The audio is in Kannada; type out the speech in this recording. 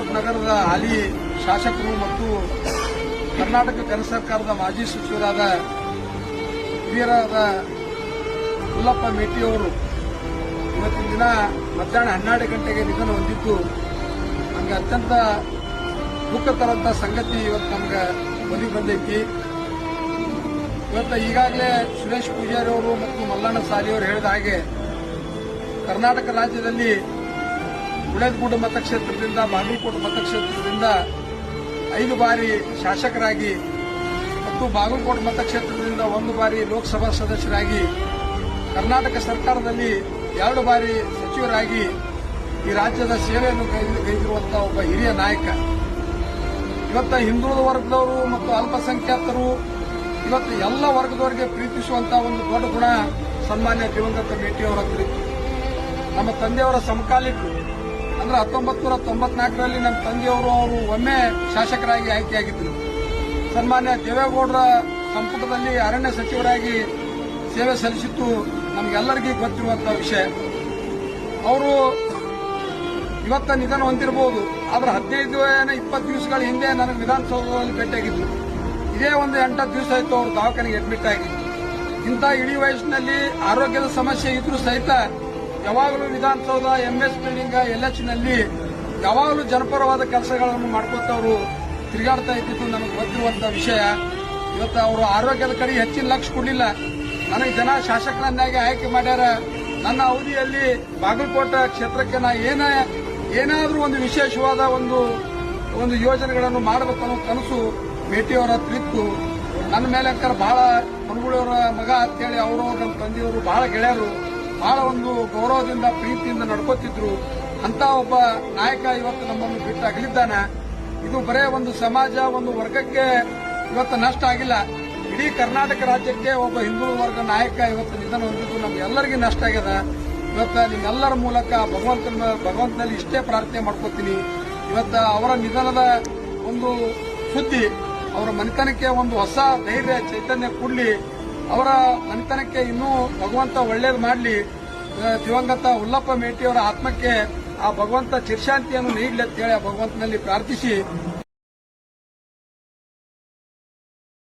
ಬಾಗಲಕೋಟೆ ನಗರದ ಹಾಲಿ ಶಾಸಕರು ಮತ್ತು ಕರ್ನಾಟಕ ಕೇಂದ್ರ ಸರ್ಕಾರದ ಮಾಜಿ ಸಚಿವರಾದ ಹಿರಿಯರಾದ ಮೇಟಿ ಅವರು ಇವತ್ತಿನ ದಿನ ಮಧ್ಯಾಹ್ನ ಹನ್ನೆರಡು ಗಂಟೆಗೆ ನಿಧನ ಹೊಂದಿದ್ದು ನಮಗೆ ಅತ್ಯಂತ ದುಃಖ ತರಂತ ಸಂಗತಿ ಇವತ್ತು ನಮ್ಗೆ ಬಲಿ ಬಂದೈತಿ. ಇವತ್ತು ಈಗಾಗಲೇ ಸುರೇಶ್ ಪೂಜಾರಿ ಅವರು ಮತ್ತು ಮಲ್ಲಣ್ಣ ಸಾಲಿ ಅವರು ಹೇಳಿದ ಹಾಗೆ ಕರ್ನಾಟಕ ರಾಜ್ಯದಲ್ಲಿ ಗುಳೇದಗುಡ್ಡ ಮತಕ್ಷೇತ್ರದಿಂದ, ಬಾಗಲಕೋಟೆ ಮತಕ್ಷೇತ್ರದಿಂದ ಐದು ಬಾರಿ ಶಾಸಕರಾಗಿ ಮತ್ತು ಬಾಗಲಕೋಟೆ ಮತಕ್ಷೇತ್ರದಿಂದ ಒಂದು ಬಾರಿ ಲೋಕಸಭಾ ಸದಸ್ಯರಾಗಿ, ಕರ್ನಾಟಕ ಸರ್ಕಾರದಲ್ಲಿ ಎರಡು ಬಾರಿ ಸಚಿವರಾಗಿ ಈ ರಾಜ್ಯದ ಸೇವೆಯನ್ನು ಕೈಗೊಂಡಿರುವಂತಹ ಒಬ್ಬ ಹಿರಿಯ ನಾಯಕ. ಇವತ್ತ ಹಿಂದುಳಿದ ವರ್ಗದವರು ಮತ್ತು ಅಲ್ಪಸಂಖ್ಯಾತರು ಇವತ್ತು ಎಲ್ಲ ವರ್ಗದವರಿಗೆ ಪ್ರೀತಿಸುವಂತಹ ಒಂದು ದೊಡ್ಡ ಗುಣ ಸನ್ಮಾನ್ಯ ದಿವಂಗತ ಮೇಟಿಯವರ ಕುರಿತು. ನಮ್ಮ ತಂದೆಯವರ ಸಮಕಾಲೀಕರು ಅಂದ್ರೆ ಹತ್ತೊಂಬತ್ತು ನೂರ ತೊಂಬತ್ನಾಲ್ಕರಲ್ಲಿ ನಮ್ಮ ತಂದೆಯವರು ಅವರು ಒಮ್ಮೆ ಶಾಸಕರಾಗಿ ಆಯ್ಕೆಯಾಗಿದ್ದರು. ಸನ್ಮಾನ್ಯ ದೇವೇಗೌಡರ ಸಂಪುಟದಲ್ಲಿ ಅರಣ್ಯ ಸಚಿವರಾಗಿ ಸೇವೆ ಸಲ್ಲಿಸಿದ್ದು ನಮಗೆಲ್ಲರಿಗೂ ಗೊತ್ತಿರುವಂತಹ ವಿಷಯ. ಅವರು ಇವತ್ತ ನಿಧನ ಹೊಂದಿರಬಹುದು. ಆದ್ರೆ ಹದಿನೈದು ಏನೋ ಇಪ್ಪತ್ತು ದಿವಸಗಳ ಹಿಂದೆ ನನಗೆ ವಿಧಾನಸೌಧದಲ್ಲಿ ಭೇಟಿಯಾಗಿದ್ರು. ಇದೇ ಒಂದು ಎಂಟತ್ತು ದಿವಸ ಆಯಿತು ಅವರು ದವಾಖಾನೆಗೆ ಅಡ್ಮಿಟ್ ಆಗಿ. ಇಂಥ ಇಡೀ ವಯಸ್ಸಿನಲ್ಲಿ ಆರೋಗ್ಯದ ಸಮಸ್ಯೆ ಇದ್ರೂ ಸಹಿತ ಯಾವಾಗಲೂ ವಿಧಾನಸೌಧ ಎಂಎಸ್ ಬಿಲ್ಡಿಂಗ್ ಎಲ್ಎಚ್ನಲ್ಲಿ ಯಾವಾಗಲೂ ಜನಪರವಾದ ಕೆಲಸಗಳನ್ನು ಮಾಡ್ಕೊತ ಅವರು ತಿರುಗಾಡ್ತಾ ಇದ್ದಿದ್ದು ನಮಗೆ ಗೊತ್ತಿರುವಂತಹ ವಿಷಯ. ಇವತ್ತು ಅವರು ಆರೋಗ್ಯದ ಕಡೆ ಹೆಚ್ಚಿನ ಲಕ್ಷ ಕೊಡಲಿಲ್ಲ. ನನಗೆ ಜನ ಶಾಸಕರನ್ನಾಗಿ ಆಯ್ಕೆ ಮಾಡ್ಯಾರ. ನನ್ನ ಅವಧಿಯಲ್ಲಿ ಬಾಗಲಕೋಟೆ ಕ್ಷೇತ್ರಕ್ಕೆ ನಾ ಏನ, ಏನಾದರೂ ಒಂದು ವಿಶೇಷವಾದ ಒಂದು ಒಂದು ಯೋಜನೆಗಳನ್ನು ಮಾಡಬೇಕು ಅನ್ನೋ ಕನಸು ಭೇಟಿಯವರ ಹತ್ರ ನನ್ನ ಮೇಲೆ ಅಂತಾರೆ ಬಹಳ ಮನಗುಳಿಯವರ ಮಗ ಅಂತೇಳಿ ಅವರು ನಮ್ಮ ತಂದೆಯವರು ಬಹಳ ಗೆಳೆಯರು. ಬಹಳ ಒಂದು ಗೌರವದಿಂದ, ಪ್ರೀತಿಯಿಂದ ನಡ್ಕೋತಿದ್ರು. ಅಂತ ಒಬ್ಬ ನಾಯಕ ಇವತ್ತು ನಮ್ಮನ್ನು ಬಿಟ್ಟು ಅಗಲಿದ್ದಾನೆ ಇದು ಬರೇ ಒಂದು ಸಮಾಜ, ಒಂದು ವರ್ಗಕ್ಕೆ ಇವತ್ತು ನಷ್ಟ ಆಗಿಲ್ಲ. ಇಡೀ ಕರ್ನಾಟಕ ರಾಜ್ಯಕ್ಕೆ ಒಬ್ಬ ಹಿಂದೂ ವರ್ಗ ನಾಯಕ ಇವತ್ತು ನಿಧನ ಹೊಂದಿದ್ದು ನಮ್ಗೆಲ್ಲರಿಗೂ ನಷ್ಟ ಆಗ್ಯದ. ಇವತ್ತು ನಿಮ್ಮೆಲ್ಲರ ಮೂಲಕ ಭಗವಂತನ ಭಗವಂತನಲ್ಲಿ ಇಷ್ಟೇ ಪ್ರಾರ್ಥನೆ ಮಾಡ್ಕೋತೀನಿ. ಇವತ್ತು ಅವರ ನಿಧನದ ಒಂದು ಸುದ್ದಿ, ಅವರ ಮನೆತನಕ್ಕೆ ಒಂದು ಹೊಸ ಧೈರ್ಯ, ಚೈತನ್ಯ ಕೊಡ್ಲಿ. ಅವರ ಮನೆತನಕ್ಕೆ ಇನ್ನೂ ಭಗವಂತ ಒಳ್ಳೇದು ಮಾಡಲಿ. ದಿವಂಗತ ಉಲ್ಲಪ್ಪ ಮೇಟಿಯವರ ಆತ್ಮಕ್ಕೆ ಆ ಭಗವಂತ ಚಿರಶಾಂತಿಯನ್ನು ನೀಡಲಿ ಅಂತೇಳಿ ಆ ಭಗವಂತನಲ್ಲಿ ಪ್ರಾರ್ಥಿಸಿ.